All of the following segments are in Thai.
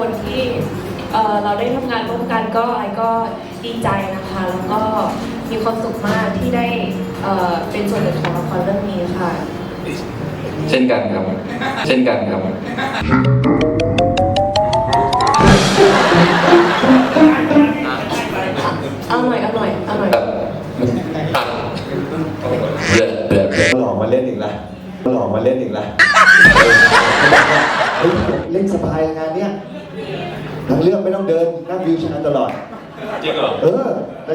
คนที่เอ่อเราได้ทำงานร่วมกันก็ไอก็ดีใจนะคะ แล้วก็มีความสุขมากที่ได้เอ่อเป็นส่วนหนึ่งของละครเรื่องนี้ค่ะ เช่นกันครับ เช่นกันครับอร่อยอร่อยอร่อย แบบตัดเดือดเดือดเดือดหลอกมาเล่นอีกแล้วหลอกมาเล่นอีกแล้วเฮ้ยเล่นสบายงานเนี้ยทั้งเรื่องไม่ต้องเดินนั่งวิวแชร์ตลอด จ ริงเหรอเออ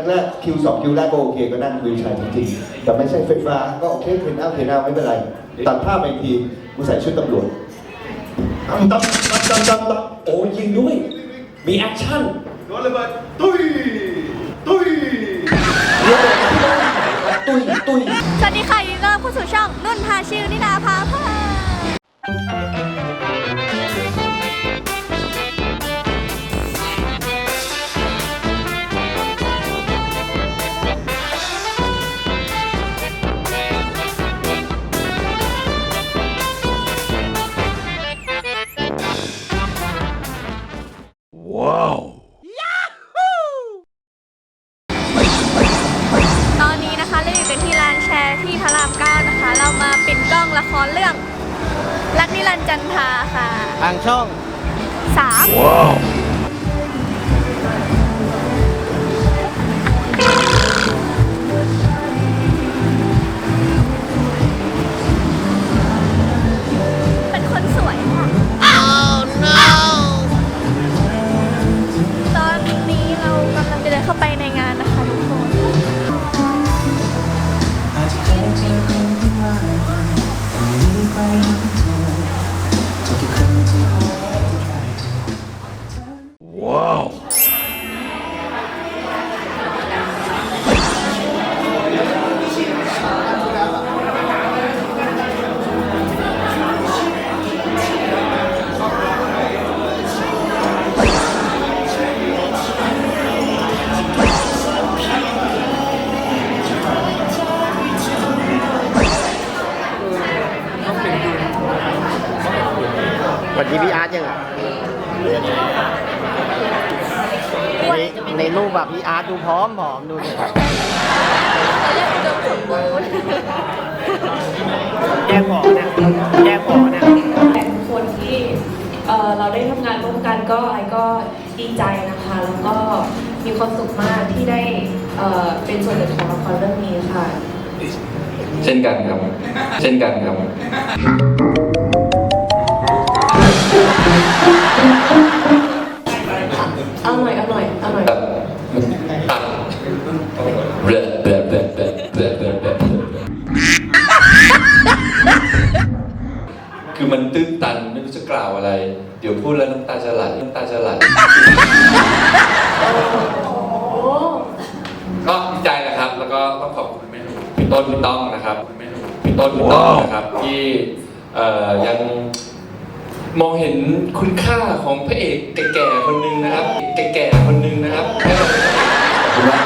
แรกๆคิวสองคิวแรกก็โอเคก็นั่งวิวแชร์จริงๆแต่ไม่ใช่ไฟฟ้าก็โอเคเทรนเอาเทรนเอาไม่เป็นไร ตัดภาพไปอีกทีกูใส่ชุดตำรวจตั้มตั้มตั้มตั้มตั้มตั้มโอ้ยิงด้วย มีแอคชั่นโดนระเบิดตุ้ยตุ้ยตุ้ยตุ้ยสวัสดีค่ะยินดีต้อนรับเข้าสู่ช่องนุ่นพาชิลนิดาพาพาต ล้องละครเรื่อง รักนิรันดร์จันทราค่ะทางช่อง สามเป็นคนสวยค่ะ ตอนนี้เรากำลังจะเดินเข้าไปใน ดูดิเขาเรียกอุดมสมบูรณ์แก้ผอมนะแก้ผอมนะ แต่ทุกคนที่เอ่อเราได้ทำงานร่วมกันก็ไอก็ดีใจนะคะ แล้วก็มีความสุขมากที่ได้เอ่อเป็นส่วนหนึ่งของละครเรื่องนี้ค่ะ เช่นกันครับ เช่นกันครับ อร่อยอร่อยอร่อยแบบตัดเดือดเดือดเดือดเดือดเดือดเดือดเดือดคือมันตื้นตันไม่รู้จะ กล่าวอะไร เดี๋ยวพูดแล้วน้ำตาจะไหลน้ำตาจะไหลโอ้ก็ดีใจนะครับ แล้วก็ต้องขอบคุณแม่หนูพี่ต้นพี่ต้องนะครับแม่หนูพี่ต้นพี่ต้องนะครับ ที่เอ่อยังมองเห็นคุณค่าของพระเอกแก่ๆคนหนึ่งนะครับ แก่ๆคนหนึ่งนะครับให้เราขอบคุณมาก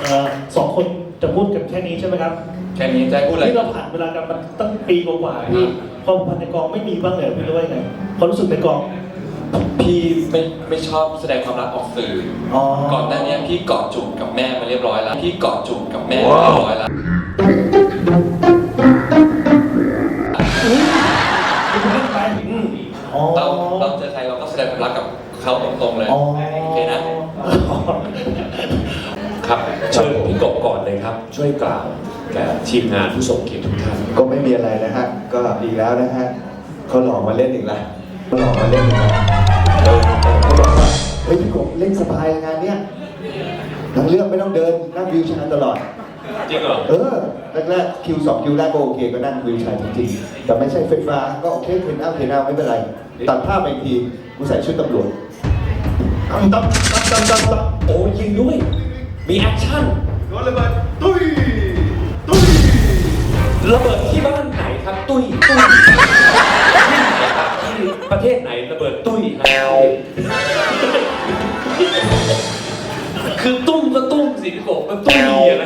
เอ่อสองคน จะพูดกันแค่นี้ใช่ไหมครับ แค่นี้จะให้พูดอะไร ที่เราผ่านเวลากันมาตั้งปีกว่าๆพี่ความสัมพันธ์ในกองไม่มีบ้างเลยพี่รู้ว่าไงความรู้สึกในกอง พี่ไม่ไม่ชอบแสดงความรักออกสื่อออ๋อก่อนหน้านี้พี่เกาะจูบกับแม่มาเรียบร้อยแล้ว พี่เกาะจูบกับแม่มาเรียบร้อยแล้ว คุณเล่นไปอืมอ๋อเราเราเจอใครเราก็แสดงความรักกับเขาตรงๆเลย อ๋อโอเคนะ ครับ เชิญพี่กบก่อนเลยครับ ช่วยกล่าวแก่ทีมงานผู้ทรงเกียรติทุกท่านก็ไม่มีอะไรนะฮะ ก็อีกแล้วนะฮะเขาหลอกมาเล่นอีกแล้วเขาหลอกมาเล่นอีกแล้วเออเขาบอกว่าเฮ้ยพี่กบเล่นสบายงานเนี้ยทั้งเรื่องไม่ต้องเดินนั่งวิวแชร์ตลอด จริงเหรอเออแรกๆคิวสองคิวแรกก็โอเคก็นั่งวิวแชร์จริงๆ แต่ไม่ใช่ไฟฟ้าก็โอเคเทรนเอาเทรนเอาไม่เป็นไร ตัดภาพไปอีกทีกูใส่ชุดตำรวจตั้มตั้มตั้มตั้มตั้มตั้มโอ้ยิงด้วย มีแอคชั่น โดนระเบิดตุ้ยตุ้ยระเบิดที่บ้านไหนครับ ตุ้ยตุ้ยที่ไหนครับที่ประเทศไหนระเบิดตุ้ยครับคือตุ้มก็ตุ้มสิพี่กบมันตุ้ยอะไร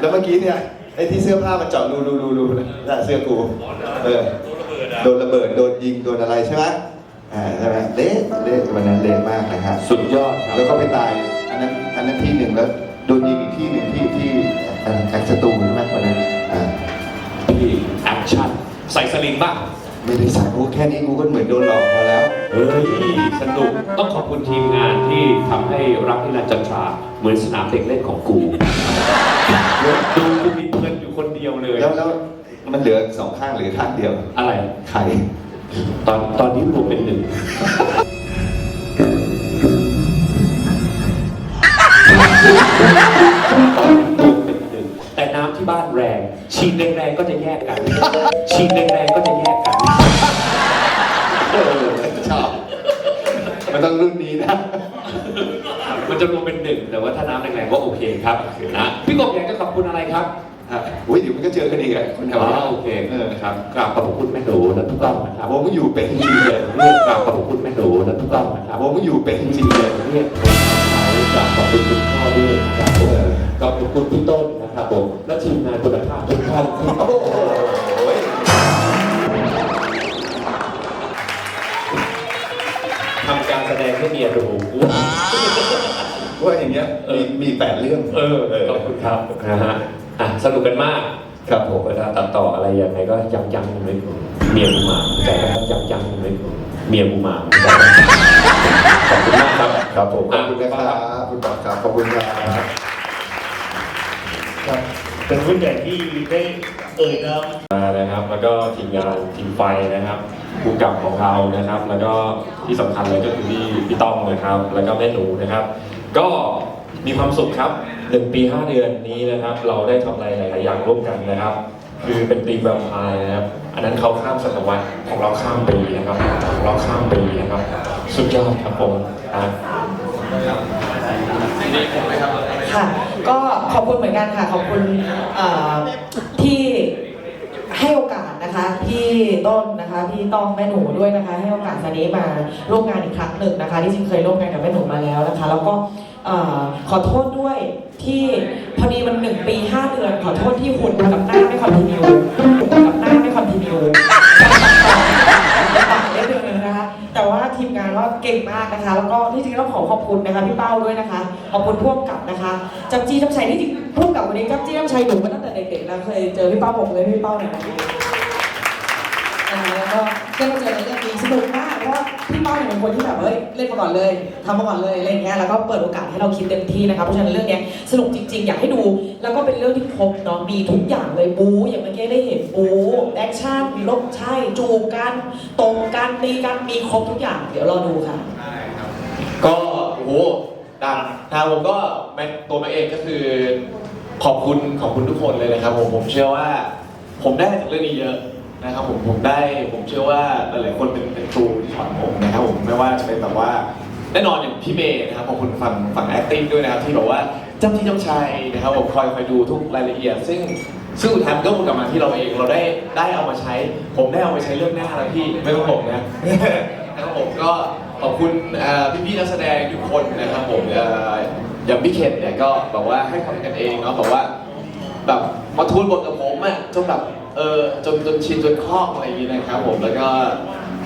แล้วเมื่อกี้เนี่ยไอ้ที่เสื้อผ้ามันเจาะรูรูรูรูนะน่ะเสื้อกูเออโดนระเบิดโดนยิงโดนอะไรใช่ไหมอ่าใช่ไหมเละเละวันนั้นเละมากนะฮะสุดยอดครับแล้วก็ไปตายอันนั้นอันนั้นที่หนึ่งแล้ว โดนยิงอีกที่หนึ่งที่ที่เอ่อแอคสตูใช่ไหมวันนั้นอ่าพี่แอคชั่นใส่สลิงบ้าง ไม่ได้สั่งกูแค่นี้กูก็เหมือนโดนหลอกพอแล้ว เฮ้ยสนุกต้องขอบคุณทีมงานที่ทำให้รักนิรันดร์จันทราเหมือนสนามเด็กเล่นของกู ดูกูมีเพลินอยู่คนเดียวเลย แล้วแล้วมันเหลือสองข้างหรือข้างเดียวอะไร ไข่ ตอนตอนนี้รวมเป็นหนึ่ง บ้านแรง ฉีดแรงๆก็จะแยกกัน ฉีดแรงๆก็จะแยกกันเออชอบมันต้องรุ่นนี้นะ มันจะรวมเป็นหนึ่งแต่ว่าถ้าน้ำแรงๆก็โอเคครับนะพี่กบอยากจะขอบคุณอะไรครับอะอุ้ยเดี๋ยวมันก็เจอกันอีกอะคนแถวอ๋อนี้โอเคเออนะครับกราบขอบพระคุณแม่หนูและทุกท่านนะครับผมก็อยู่เป็นจริงเลยเรียกกราบขอบพระคุณแม่หนูและทุกท่านนะครับผมก็อยู่เป็นจริงเลยเรียกเขากราบขอบคุณคุณพ่อด้วยนะครับผมขอบคุณพี่ต้นนะ ครับผมและทีมงานคุณภาพทุกท่านที่โอ้โหทำการแสดงให้เมียดูว่าอย่างเงี้ยมีมีแปดเรื่องเออขอบคุณครับนะฮะอะสนุกกันมากครับผมเวลาตัดต่ออะไรยังไงก็ยังยังๆไม่เมียกูมาใจก็ยังยังๆไม่เมียกูมาใจขอบคุณมากครับครับผมขอบคุณนะครับคุณปอครับขอบคุณครับ ครับเป็นผู้ใหญ่ที่ได้เอ่ยนามนะครับ แล้วก็ทีมงานทีมไฟนะครับผู้กับของเรานะครับ แล้วก็ที่สำคัญเลยก็คือพี่พี่ต้องนะครับ แล้วก็แม่หนูนะครับ ก็มีความสุขครับหนึ่งปีห้าเดือนนี้นะครับ เราได้ทำอะไรหลาย ๆ อย่างร่วมกันนะครับ คือเป็นตีมแวมไพร์นะครับ อันนั้นเขาข้ามศตวรรษของเราข้ามปีนะครับของเราข้ามปีนะครับ สุดยอดครับผมอะค่ ค่ะ ก็ขอบคุณเหมือนกันค่ะ ขอบคุณที่ให้โอกาสนะคะพี่ต้นนะคะพี่ต้องแม่หนูด้วยนะคะ ให้โอกาสซันนี้มาร่วมงานอีกครั้งหนึ่งนะคะ ที่จริงเคยร่วมงานกับแม่หนูมาแล้วนะคะ แล้วก็ขอโทษด้วยที่พอดีมันหนึ่งปีห้าเดือน ขอโทษที่หุ่นกับหน้าไม่คอนติเนียหุ่นกับหน้าไม่คอนติเนียการตัดต่อต่างนิดนึงนะคะ แต่ว่าทีมงาน ว่าเก่งมากนะคะ แล้วก็ที่จริงต้องขอขอบคุณนะคะพี่เป้าด้วยนะคะ ขอบคุณพ่วงกับนะคะจับจีจับชัยที่จริงพ่วงกับวันนี้จับจีจับชัยหนูมาตั้งแต่เด็กๆนะเคยเจอพี่เป้าบอกเลยพี่เป้าเนี่ยแล้วก็ได้มาเจอในเรื่องนี้สนุกมากเพราะ ว่าพี่เป้าเนี่ยเป็นคนที่แบบเฮ้ยเล่นมาก่อนเลยทำมาก่อนเลยอะไรอย่างเงี้ยแล้วก็เปิดโอกาสให้เราคิดเต็มที่นะคะเพราะฉะนั้นเรื่องเนี้ยสนุกจริง ๆ อยากให้ดู แล้วก็เป็นเรื่องที่ครบเนาะมีทุกอย่างเลยบู๊อย่างเมื่อกี้ได้เห็นบู๊แอคชั่นมีลบใช่จูบกันตรงกันตีกันมีครบทุกอย่าง เดี๋ยวรอดูค่ะ ใช่ครับก็โอ้โหดังทางผมก็แมตัวแม่เองก็คือ ขอบคุณขอบคุณทุกคนเลยนะครับผมผมเชื่อว่า ผมได้จากเรื่องนี้เยอะ นะครับผมผมได้ผมเชื่อว่าหลายๆคนเป็นเป็นครูที่สอนผมนะครับผมไม่ว่าจะเป็นแบบว่าแน่นอนอย่างพี่เมย์นะครับขอบคุณฝั่งฝั่ง acting ด้วยนะครับที่บอกว่าจ้าที่จ้าชายนะครับผมคอยคอยดูทุกรายละเอียด ซึ่งซึ่งสุดท้ายมันก็วนกลับมาที่เราเองเราได้ได้เอามาใช้ ผมได้เอาไปใช้เรื่องหน้าแล้วพี่ไม่ต้องผมนะนะครับผมก็ขอบคุณเอ่พี่ๆนักแสดงทุกคนนะครับผมเอ่ออย่างพี่เคนเนี่ยก็แบบว่าให้ความกันเองเนาะแบบว่าแบบมาทูลบทกับผมอะจนแบบ เออจนจนชินจนคล่องอะไรอย่างนี้นะครับผมแล้วก็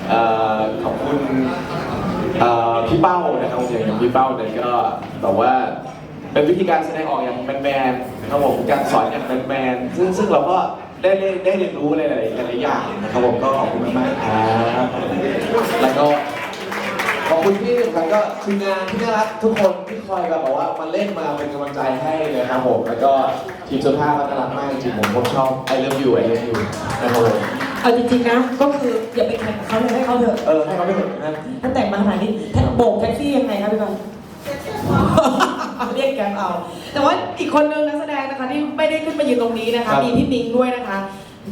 เอ่อขอบคุณเอ่อพี่เป้านะครับผมอย่างพี่เป้าเนี่ยก็แบบว่าเป็นวิธีการแสดงออกอย่างแมนๆนะครับผมการสอนอย่างแมนๆซึ่งซึ่งเราก็ได้ได้ได้เรียนรู้อะไรหลายหลายๆอย่างนะครับผมก็ขอบคุณมากๆครับแล้วก็ขอบคุณที่แล้วก็ทีมงานที่น่ารักทุกคนที่คอยแบบว่ามาเล่นมาเป็นกำลังใจให้เลยครับผมแล้วก็ ทีมเสื้อผ้าก็น่ารักมากจริงๆผมผมชอบ I love you I love you นะครับผมเอาจริงๆนะ ก็คืออย่าไปแข่งกับเขาเลยให้เขาเถอะเออให้เขาไปเถอะนะถ้าแต่งมาขนาดนี้แท็กโบกแท็กซี่ยังไงครับพี่บอล เรียกแกร็บเอา แต่ว่าอีกคนนึงนักแสดงนะคะที่ไม่ได้ขึ้นมายืนตรงนี้นะคะ มีพี่มิงด้วยนะคะ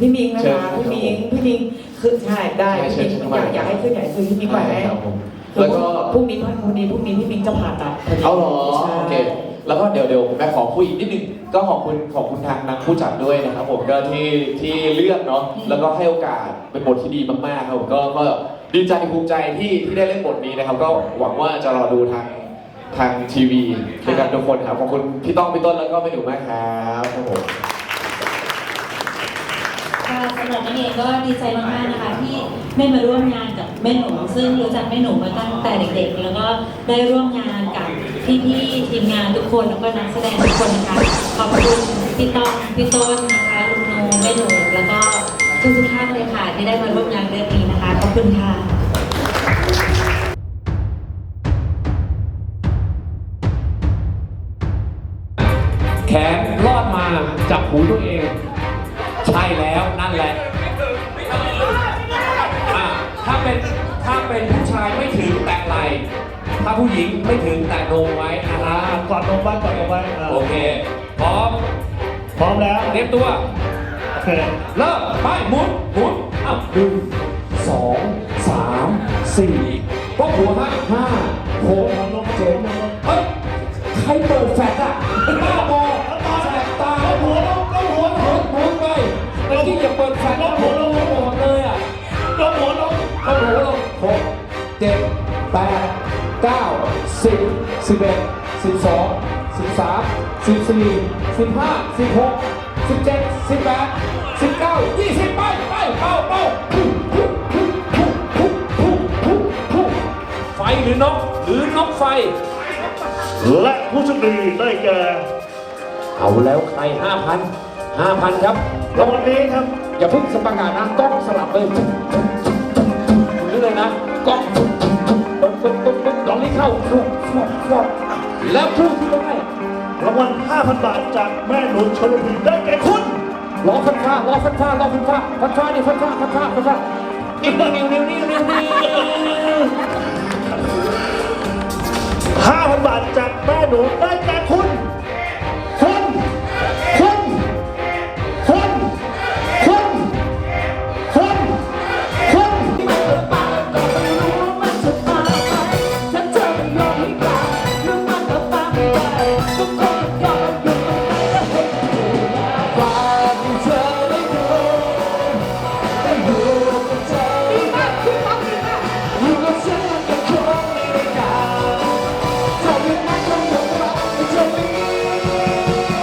พี่มิงนะคะพี่มิงพี่มิงคือใช่ได้พี่มิงอยากอยากให้ขึ้นอยากให้ขึ้นพี่มิงไหวไหมครับผมคือแล้วก็พรุ่งนี้พรุ่งนี้พรุ่งนี้พี่มิงจะผ่าตัดพดีเอาเหรอใช่โอเค แล้วก็เดี๋ยวเดี๋ยวแม่ขอพูดอีกนิดนึงก็ขอบคุณขอบคุณทางนักผู้จัดด้วยนะครับผมก็ที่ที่เลือกเนาะแล้วก็ให้โอกาสเป็นบทที่ดีมากๆครับผมก็ก็ดีใจภูมิใจที่ที่ได้เล่นบทนี้นะครับ ก็หวังว่าจะรอดูทางทางทีวีด้วยกันทุกคนครับขอบคุณพี่ต้องพี่ต้นแล้วก็แม่หนูมากครับครับผม ค่ะสำหรับนักเองก็ดีใจมากๆนะคะที่ได้มาร่วมงานกับแม่หนู ซึ่งรู้จักแม่หนูมาตั้งแต่เด็กๆ แล้วก็ได้ร่วมงานกับ พี่ๆทีมงานทุกคนแล้วก็นักแสดงทุกคนนะคะขอบคุณพี่ต้องพี่ต้นนะคะลุงโนแม่หนูแล้วก็ทุกๆท่านเลยค่ะที่ได้มาร่วมงานเรื่องนี้นะคะขอบคุณค่ะ แขนรอดมาจับหูตัวเอง ใช่แล้วนั่นแหละ ถ้าผู้หญิงไม่ถึงแตะโนมไว้นะครัอะบกอดลงไว้กอดลงไว้อะโอเค พร้อม พร้อมแล้วเตรียมตัวโอเคเริ่มไปหมุนหมุนอ้าวหนึ่งสองสามสี่ป้องหัวห้าห้าหกเจ็ดเฮ้ยใครเปิดแฟลชอะ เก้าสิบสิบเอ็ดสิบสองสิบสามสิบสี่สิบห้าสิบหกสิบเจ็ดสิบแปดสิบเก้ายี่สิบไปไปเป้าเป้าไฟหรือนกหรือนกไฟ และผู้โชคดีได้แก่เอาแล้วใครห้าพันห้าพันครับรางวัลนี้ครับ อย่าเพิ่งสปังกานะต้องสลับเลยหรือเลยนะกล้อง เข้าฟลุกฟลุกฟลุกและผู้ที่ได้รางวัล 5,000 บาทจากแม่หนุนชลบุรีได้แก่คุณล้อฟันฟ้าล้อฟันฟ้าล้อฟันฟ้าฟันฟ้านี่ฟันฟ้าฟันฟ้าฟันฟ้านิ้วนิ้วนิ้วนิ้วนิ้วนิ้ว5,000 บาทจากแม่หนูได้แก่คุณ